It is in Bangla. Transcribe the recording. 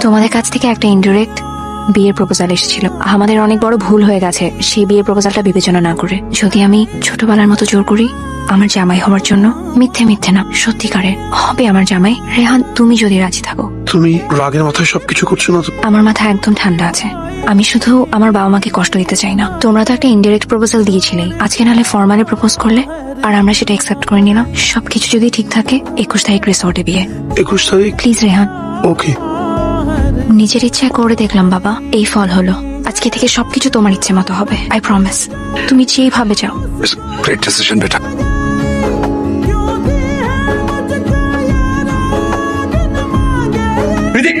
তোমাদের কাছ থেকে একটা ইনডিরেক্ট বিয়ের প্রপোজাল এসেছিল। আমাদের অনেক বড় ভুল হয়ে গেছে। সেই বিয়ের প্রপোজালটা বিবেচনা না করে। যদি আমি ছোটবেলার মতো জোর করি আমার জামাই হওয়ার জন্য মিথ্যে মিথ্যে না সত্যিকারের হবে আমার জামাই। রেহান তুমি যদি রাজি থাকো। তুমি রাগের মাথায় সবকিছু করছ না আমার মাথা একদম ঠান্ডা আছে। আমি শুধু আমার বাবা মাকে কষ্ট দিতে চাই না। তোমরা তো একটা ইনডিরেক্ট প্রপোজাল দিয়েছিলে। আজকে নাহলে ফর্মালে প্রপোজ করলে আর আমরা সেটা অ্যাকসেপ্ট করে নিলাম। সবকিছু যদি ঠিক থাকে একুশ তারিখ রিসোর্টে বিয়ে। একুশ তারিখ? প্লিজ রেহান। ওকে নিজের ইচ্ছা করে দেখলাম বাবা এই ফল হলো। আজকে থেকে সবকিছু তোমার ইচ্ছে মতো হবে আই প্রমিস তুমি যেইভাবে যাও ঋতিক!